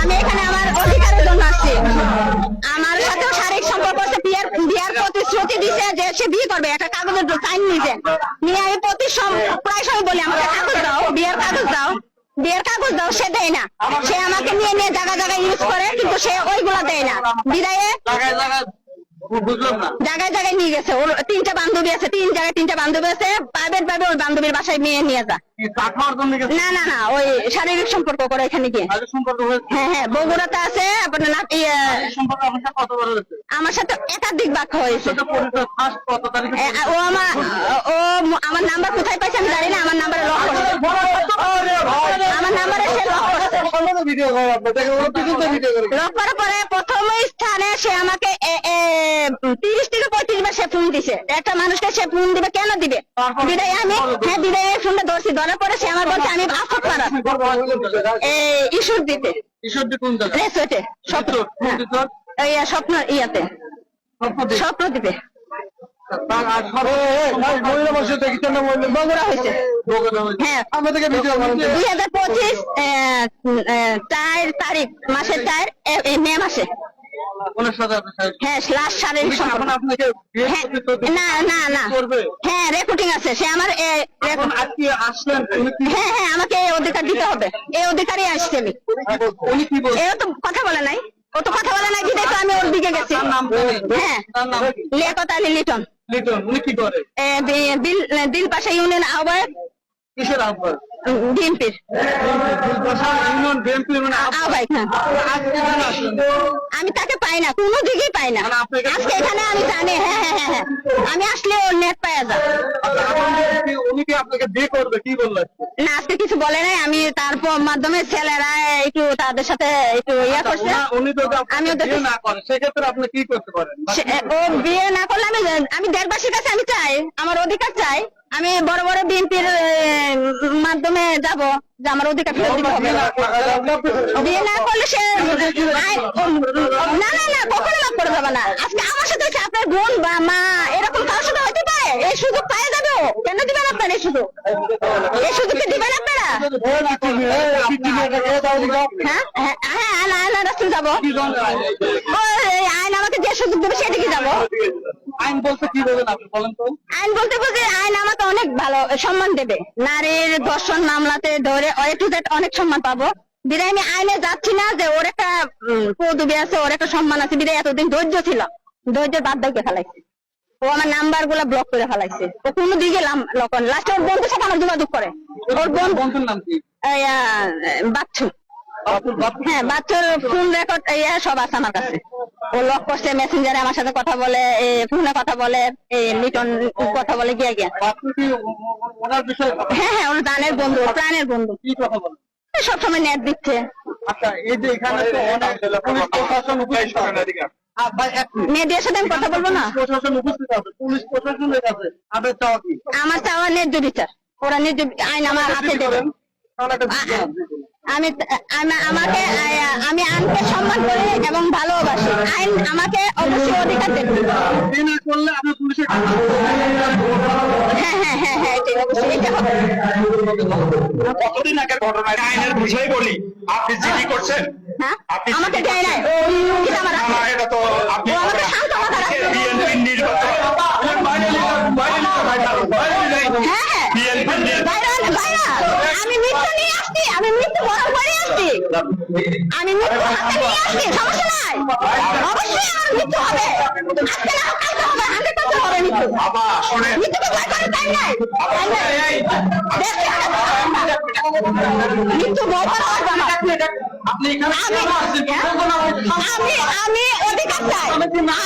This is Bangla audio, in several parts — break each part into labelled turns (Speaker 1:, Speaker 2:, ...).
Speaker 1: আমি এখানে আমার অধিকারের জন্য আসছি। আমার সাথেও শারীরিক সম্পর্ক আছে, বিয়ের বিয়ার প্রতিশ্রুতি দিছে যে সে বিয়ে করবে। একটা কাগজের সাইন নিছে। নিয়ে আমি প্রতি প্রায় সময় বলি আমাকে, কাগজ দাও, বিয়ের কাগজ দাও। বিয়ের কাগজ দাও, সে দেয় না। সে আমাকে নিয়ে নিয়ে জায়গা জায়গায় ইউজ করে, কিন্তু সে ওইগুলা দেয় না। বিদায়ে
Speaker 2: জায়গায় জায়গায়
Speaker 1: নিয়ে গেছে। ওর তিনটা বান্ধবী আছে তিন জায়গায় তিনটা বান্ধবী আছে। প্রাইভেট ভাবে ওই বান্ধবীর বাসায় মেয়ে নিয়ে যা। না না না ওই শারীরিক সম্পর্ক করে এখানে গিয়ে। হ্যাঁ হ্যাঁ বগুড়াতে আছে আপনার ইয়ে, আমার সাথে একাধিক বাক্য হয়েছে। ও আমার ও আমার নাম্বার কোথায় পাইছে আমি জানি না আমার নাম্বারে লক আমার নাম্বারে সে করছে। লক করার পরে স্থানে সে আমাকে তিরিশ থেকে পঁয়ত্রিশ বার সে ফোন দিছে। একটা মানুষকে সে ফোন দিবে কেন দিবে? বিদায় আমি হ্যাঁ বিদায় ফোনটা ধরছি। ধরার পরে সে আমার বলছে আমি আফত পাড়া এই ইস্যুর দিতে। রেসোর্টে স্বপ্ন। হ্যাঁ, এই স্বপ্ন ইয়াতে। স্বপ্ন দিবে হ্যাঁ। দুই হাজার পঁচিশ চার তারিখ মাসের চার মে মাসে
Speaker 2: ওনার সাথে আপনি সাহেব
Speaker 1: হ্যাঁ লাস্ট হ্যাঁ, না না না। হ্যাঁ রেকর্ডিং আছে সে আমার এ, হ্যাঁ হ্যাঁ আমাকে এই অধিকার দিতে হবে। এই অধিকারই আসছে আমি। তো কথা বলে নাই। ও তো কথা বলে নাই বিদায় তো আমি ওর দিকে গেছি? হ্যাঁ
Speaker 2: তার নাম কি?
Speaker 1: লিয়াকত আলী লিটন।
Speaker 2: লিটন উনি কি করে?
Speaker 1: বিল- দিল পাশা ইউনিয়ন আহ্বায়ক
Speaker 2: কিসের আহ্বান
Speaker 1: বিএনপির।
Speaker 2: ইউনিয়ন মানে
Speaker 1: হ্যাঁ
Speaker 2: আজকে কেন আসলেন
Speaker 1: আমি তাকে পাই না কোনো দিকেই পাই না।
Speaker 2: মানে
Speaker 1: আজকে এখানে আমি জানি হ্যাঁ হ্যাঁ হ্যাঁ হ্যাঁ। আমি আসলে ওর নেট পাওয়া যায়
Speaker 2: আচ্ছা, এখন কি- উনি কি আপনাকে বিয়ে করবে? কি বললেন
Speaker 1: না আজকে কিছু বলে নাই। আমি তারপর মাধ্যমে ছেলেরা একটু তাদের সাথে একটু ইয়া করছে।
Speaker 2: উনি যদি আপনাকে
Speaker 1: আমি ওদের-
Speaker 2: না করে সেক্ষেত্রে আপনি কি করতে পারেন?
Speaker 1: ও বিয়ে না করলে আমি আমি দেশবাসীর কাছে আমি চাই। আমার অধিকার চাই। আমি বড় বড় বিএনপির মাধ্যমে যাব যে আমার অধিকার ফেরত দিতে হবে। বিয়ে না করলে সে না না না কখনো মাফ করে দেবে না। আজকে আমার সাথে হচ্ছে আপনার বোন বা মা এরকম কারোর সাথে হতে পারে? এই সুযোগ পাওয়া যাবে ও। কেন দিবেন আপনার এই সুযোগ? এই সুযোগ কি দিবেন আপনারা? হ্যাঁ হ্যাঁ আয়না রাস্তায় যাব। সুযোগ দেবে সেদিকে যাব।
Speaker 2: আইন বলতে কি বলেন আপনি বলেন তো?
Speaker 1: আইন বলতে বলতে আইন আমাকে অনেক ভালো সম্মান দেবে। নারীর ধর্ষণ মামলাতে ধরে এ টু জেড অনেক সম্মান পাবো। বিদায় আমি আইনে যাচ্ছি না যে ওর একটা পদবি আছে ওর একটা সম্মান আছে। বিদায় এতদিন ধৈর্য ছিল। ধৈর্যের বাদ দিয়ে ফেলাইছে। ও আমার নাম্বারগুলা ব্লক করে ফেলাইছে। ও কোনো দিকে লাস্টে ওর বন্ধুর সাথে আমার যোগাযোগ করে। ওর বোন
Speaker 2: বন্ধুর নাম কি?
Speaker 1: বাচ্চু। হ্যাঁ বাচ্চার ফোন রেকর্ড ইয়ে সব আছে আমার কাছে। ও লক করছে মেসেঞ্জারে আমার সাথে কথা বলে ফোনে কথা বলে এই লিটন কথা বলে গিয়ে গিয়া। হ্যাঁ হ্যাঁ ওর দানের বন্ধু প্রাণের বন্ধু।
Speaker 2: কি কথা বলেন
Speaker 1: সবসময় নেট দিচ্ছে।
Speaker 2: আচ্ছা এই যে এখানে তো অনেক পুলিশ প্রশাসন উপস্থিত আছে। আ, ভাই, এক মিনিট।
Speaker 1: মেয়েদের সাথে আমি কথা বলব না? আমার চাওয়া ন্যায্য বিচার ওরা ন্যায্য আইন আমার হাতে দেবে। আমি আমি- আমাকে আমি আইনকে সম্মান করি এবং ভালোবাসি। আইন আমাকে অবশ্যই অধিকার দেবে। হ্যাঁ হ্যাঁ হ্যাঁ হ্যাঁ এটা অবশ্যই এটা হবে।
Speaker 3: কতদিন আগের ঘটনা? আইনের বুঝাই বলি। আপনি জিডি করছেন?
Speaker 1: হ্যাঁ? আমাকে দেয় নাই
Speaker 3: করছেন?
Speaker 1: ও কিন্তু আমার
Speaker 3: না, না, এটা তো আপনি
Speaker 1: ও আমাকে শান্ত কথা রাখছে।
Speaker 3: বিএনপির নির্বাচন
Speaker 1: হ্যাঁ হ্যাঁ
Speaker 3: বিএনপির নির্বাচন
Speaker 1: বাইরান বাইরান আমি মৃত্যু নিয়ে আসছি আমি মৃত্যু বরণ করে আসছি আমি মৃত্যু হাতে নিয়ে আসছি সমস্যা নাই। অবশ্যই আমার মৃত্যু হবে। আজকে না হোক কালকে হবে। হান্ড্রেড পার্সেন্ট হবে মৃত্যু।
Speaker 3: বাবা শোনেন
Speaker 1: ভয় করে তাই নাই। তাই নাই। দেখছি মৃত্যু ভয় করা হবে আমার। আমি আমি আমি অধিকার চাই।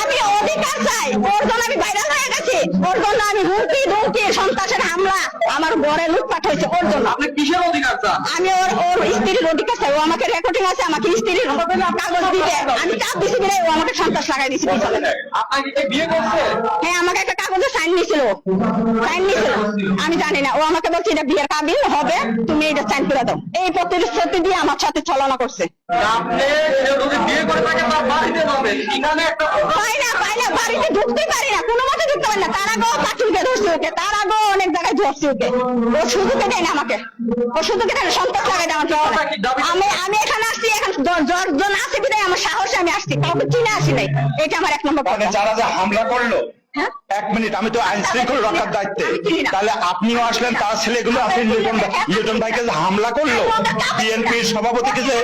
Speaker 1: আমি অধিকার চাই। ওর জন্য আমি ভাইরাল হয়ে গেছি। ওর জন্য আমি হুমকি ধুমকি সন্ত্রাসের হামলা আমার ঘরে লুটপাট হয়েছে ওর জন্য।
Speaker 2: আপনি কিসের অধিকার?
Speaker 1: আমি ওর ওর স্ত্রীর অধিকার চাই ও আমাকে রেকর্ডিং আছে আমাকে স্ত্রীর কাগজ দিবে আমি চাপ দিছি বলে ও আমাকে সন্ত্রাস লাগাই দিছি হ্যাঁ আমাকে একটা কাগজে সাইন নিছিল সাইন নিছিল আমি জানি না। ও আমাকে বলছে এটা বিয়ের কাবিল হবে। তুমি এটা সাইন করে দাও। এই প্রতিশ্রুতি দিয়ে আমার সাথে ছলনা করছে। পাই না পাই না বাড়িতে ঢুকতে পারি না। কোনো মতে ঢুকতে পারি না। তার আগেও পাটুলকে ধরছে ওকে। তার আগেও অনেক ধরছে ওকে ও সুযোগে দেয় না আমাকে। ও সুযোগে দেয় না সন্তান লাগাই দেয় আমার আমি আমি এখানে আসছি এখন দশজন আছে বিদায় আমার সাহসে আমি আসছি। কাউকে চিনে আসি নাই। এটা আমার এক নম্বর কথা
Speaker 4: যারা যে হামলা করল
Speaker 1: হ্যাঁ?
Speaker 4: এক মিনিট আমি তো আইন শৃঙ্খলা রক্ষার দায়িত্বে।
Speaker 1: আমি চিনি না।
Speaker 4: তাহলে আপনিও আসলেন তার ছেলেগুলো আপনি লিটন ভাই- লিটন ভাইকে হামলা করল বিএনপির সভাপতিকে যে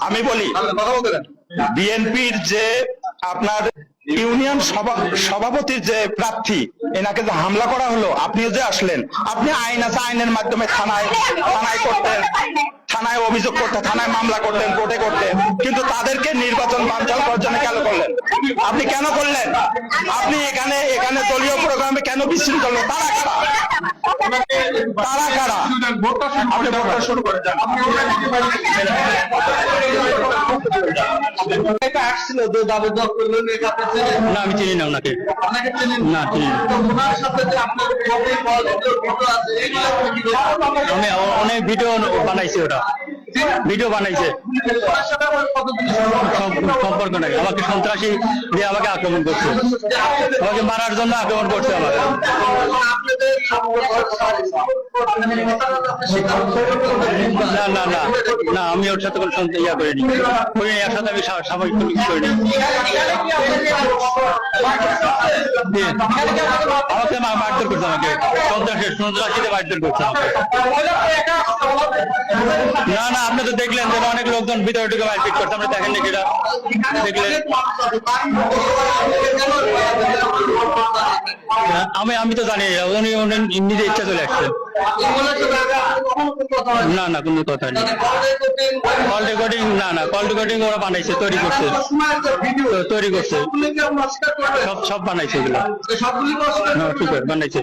Speaker 4: আমি বলি
Speaker 2: কথা বলতে দেন।
Speaker 4: বিএনপির যে আপনার ইউনিয়ন সভা- সভাপতির যে প্রার্থী, এনাকে যে হামলা করা হলো, আপনিও যে আসলেন, আপনি আইন আছে, আইনের মাধ্যমে থানায় থানায় করতেন। থানায় অভিযোগ করতেন থানায় মামলা করতেন কোর্টে করতেন কিন্তু তাদেরকে নির্বাচন বানচাল করার জন্য কেন করলেন? আপনি কেন করলেন? আপনি এখানে এখানে দলীয় প্রোগ্রামে কেন বিশৃঙ্খল তারা কারা? তারা কারা? আপনি ভোটটা শুরু করে যান।
Speaker 2: এটা আসছিল যে দাবি দর করলেন এটা আপনি চেনেন?
Speaker 5: না আমি চিনি না ওনাকে।
Speaker 2: আপনাকে চেনেন?
Speaker 5: না, চিনি
Speaker 2: ওনার সাথে যে আপনার ফটো আছে এগুলো আপনি কি করবেন?
Speaker 5: আমি অনেক ভিডিও বানাইছে ওটা। ভিডিও বানাইছে। সম্পর্ক নাই। আমাকে সন্ত্রাসী দিয়ে আমাকে আক্রমণ করছে। আমাকে মারার জন্য আক্রমণ করছে আমাকে। না না না না আমি ওর সাথে কোনো সন্ত্রাস ইয়া করিনি। করিনি এর সাথে আমি সা- সাময়িক কোনো কিছু করিনি। আমাকে মা- মারধর করছে আমাকে সন্ত্রাসী সন্ত্রাসীতে মারধর করছে না না আপনি তো দেখলেন যে অনেক লোকজন ভিতরে ঢুকে মারপিট করছে। আমরা দেখেন নাকি এটা দেখলেন আমি আমি তো জানি উনি উনি নিজে ইচ্ছা চলে আসছেন। না না কোনো কথা নেই। কল রেকর্ডিং না না কল রেকর্ডিং ওরা বানাইছে তৈরি করছে। তৈরি করছে। সব সব বানাইছে এগুলো। হ্যাঁ, বানাইছে